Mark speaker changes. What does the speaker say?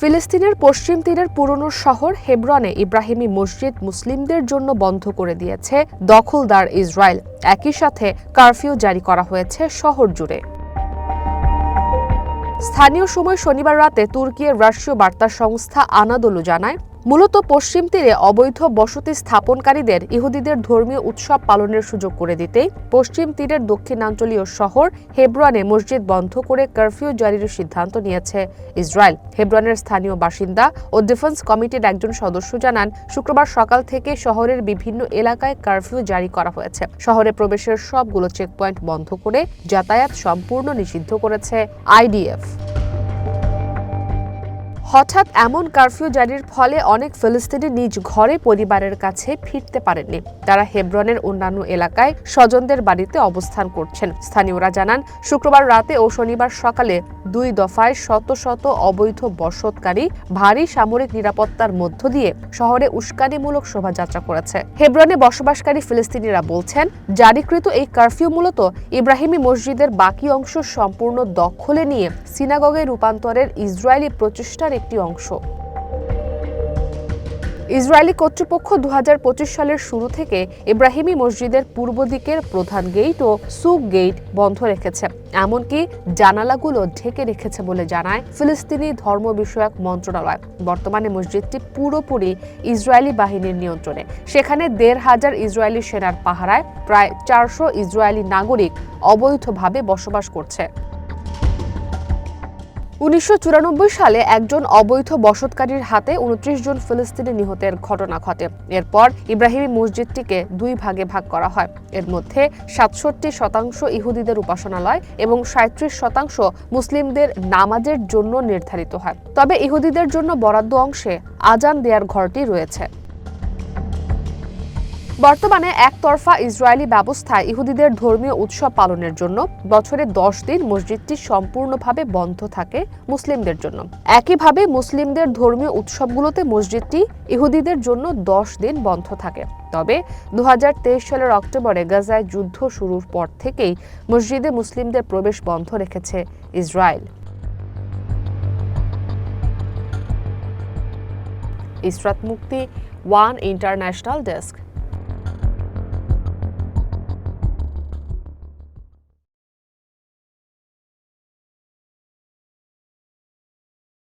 Speaker 1: ফিলিস্তিনের পশ্চিম তীরের পুরনো শহর হেব্রনে ইব্রাহিমী মসজিদ মুসলিমদের জন্য বন্ধ করে দিয়েছে দখলদার ইসরায়েল। একই সাথে কারফিউ জারি করা হয়েছে শহর জুড়ে। স্থানীয় সময় শনিবার রাতে তুর্কির রাষ্ট্রীয় বার্তা সংস্থা আনাদোলু জানায় মূলত পশ্চিম তীরে অবৈধ বসতি স্থাপনকারীদের ইহুদিদের ধর্মীয় উৎসব পালনের সুযোগ করে দিতেই পশ্চিম তীরের দক্ষিণাঞ্চলীয় শহর হেব্রনে মসজিদ বন্ধ করে কারফিউ জারির সিদ্ধান্ত নিয়েছে ইসরায়েল। হেব্রনের স্থানীয় বাসিন্দা ও ডিফেন্স কমিটির একজন সদস্য জানান, শুক্রবার সকাল থেকে শহরের বিভিন্ন এলাকায় কারফিউ জারি করা হয়েছে। শহরে প্রবেশের সবগুলো চেকপয়েন্ট বন্ধ করে যাতায়াত সম্পূর্ণ নিষিদ্ধ করেছে আইডিএফ। হঠাৎ এমন কারফিউ জারির ফলে অনেক ফিলিস্তিনি নিজ ঘরে পরিবারের কাছে ফিরতে পারেননি। তারা হেব্রনের অন্যান্য এলাকায় স্বজনদের বাড়িতে অবস্থান করছেন। স্থানীয়রা জানান, শুক্রবার রাতে ও শনিবার সকালে দুই দফায় শত শত অবৈধ বসতকারী ভারী সামরিক নিরাপত্তার মধ্য দিয়ে শহরে উস্কানিমূলক শোভাযাত্রা করেছে। হেব্রনে বসবাসকারী ফিলিস্তিনিরা বলছেন, জারিকৃত এই কারফিউ মূলত ইব্রাহিমী মসজিদের বাকি অংশ সম্পূর্ণ দখলে নিয়ে সিনাগগে রূপান্তরের ইসরায়েলি প্রচেষ্টার একটি অংশ। ইসরায়েলি কর্তৃপক্ষ দু সালের শুরু থেকে ইব্রাহিমী মসজিদের পূর্ব দিকের প্রধান গেট ও সুক গেট বন্ধ রেখেছে। এমনকি জানালাগুলো ঢেকে রেখেছে বলে জানায় ফিলিস্তিনি ধর্ম বিষয়ক মন্ত্রণালয়। বর্তমানে মসজিদটি পুরোপুরি ইসরায়েলি বাহিনীর নিয়ন্ত্রণে। সেখানে দেড় হাজার ইসরায়েলি সেনার পাহারায় প্রায় চারশো ইসরায়েলি নাগরিক অবৈধভাবে বসবাস করছে। উনিশশো চুরানব্বই সালে একজন অবৈধ বসতকারীর হাতে উনত্রিশ জন ফিলিস্তিনি নিহতের ঘটনা ঘটে। এরপর ইব্রাহিমী মসজিদটিকে দুই ভাগে ভাগ করা হয়। এর মধ্যে সাতষট্টি শতাংশ ইহুদিদের উপাসনালয় এবং সাঁত্রিশ শতাংশ মুসলিমদের নামাজের জন্য নির্ধারিত হয়। তবে ইহুদিদের জন্য বরাদ্দ অংশে আজান দেয়ার ঘরটি রয়েছে। বর্তমানে একতরফা ইসরায়েলি ব্যবস্থায় ইহুদিদের ধর্মীয় উৎসব পালনের জন্য বছরে দশ দিন মসজিদটি সম্পূর্ণভাবে বন্ধ থাকে মুসলিমদের জন্য। একইভাবে মুসলিমদের ধর্মীয় উৎসবগুলোতে মসজিদটি ইহুদিদের জন্য দশ দিন বন্ধ থাকে। তবে দুহাজার তেইশ সালের অক্টোবরে গাজায় যুদ্ধ শুরুর পর থেকেই মসজিদে মুসলিমদের প্রবেশ বন্ধ রেখেছে ইসরায়েল। ইসরাত মুক্তি, ওয়ান ইন্টারন্যাশনাল ডেস্ক।